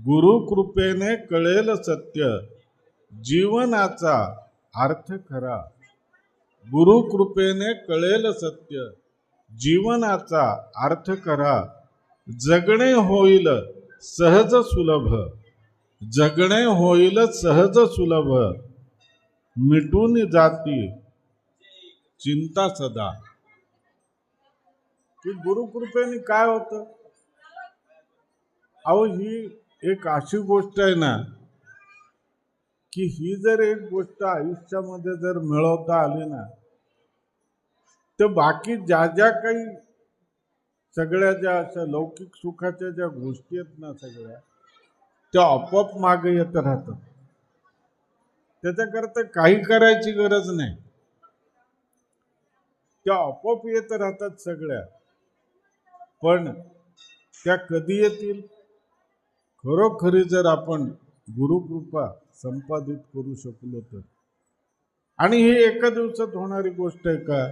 गुरुकृपेने कळेल सत्य. जीवनाचा अर्थ खरा. गुरुकृपेने कळेल सत्य. जीवनाचा अर्थ करा जगणे होईल सहज सुलभ. जगणे होईल सहज सुलभ. मिटून जाती चिंता सदा. की गुरुकृपेने काय होतं? अहो ही एक अशी गोष्ट आहे ना की ही जर एक गोष्ट आयुष्यामध्ये जर मिळवता आली ना तर बाकी ज्या ज्या काही सगळ्या ज्या अशा लौकिक सुखाच्या ज्या गोष्टी आहेत ना सगळ्या त्या आपोआप मागे येत राहतात. त्याच्याकरता काही करायची गरज नाही. त्या आपोआप येत राहतात सगळ्या. पण त्या कधी येतील? खरोखरी जर आपण गुरुकृपा संपादित करू शकलो तर. आणि ही एका दिवसात होणारी गोष्ट आहे का?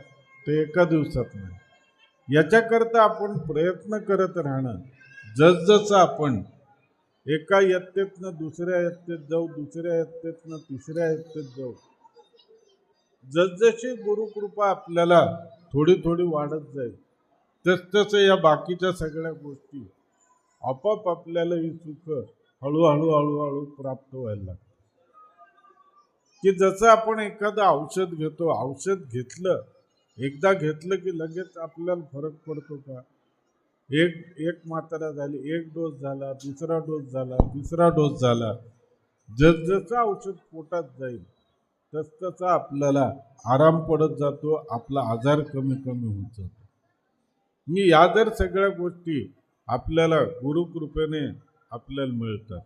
ते एका दिवसात नाही. याच्याकरता आपण प्रयत्न करत राहणं जसजसं आपण एका इयत्तेतनं दुसऱ्या यत्तेत जाऊ दुसऱ्या यत्तेतनं तिसऱ्या यत्तेत जाऊ जसजशी गुरुकृपा आपल्याला थोडी थोडी वाढत जाईल तसतसं या बाकीच्या सगळ्या गोष्टी आपोआप आपल्याला ही सुख हळूहळू हळूहळू प्राप्त व्हायला लागतं. की जसं आपण एखादं औषध घेतो औषध घेतलं एकदा घेतलं की लगेच आपल्याला फरक पडतो का? एक एक मात्रा झाली एक डोस झाला दुसरा डोस झाला तिसरा डोस झाला. जसजसं औषध पोटात जाईल तसतसा आपल्याला आराम पडत जातो आपला आजार कमी कमी होत जातो. मी या जर सगळ्या गोष्टी आपल्याला गुरुकृपेने आपल्याला मिळतात.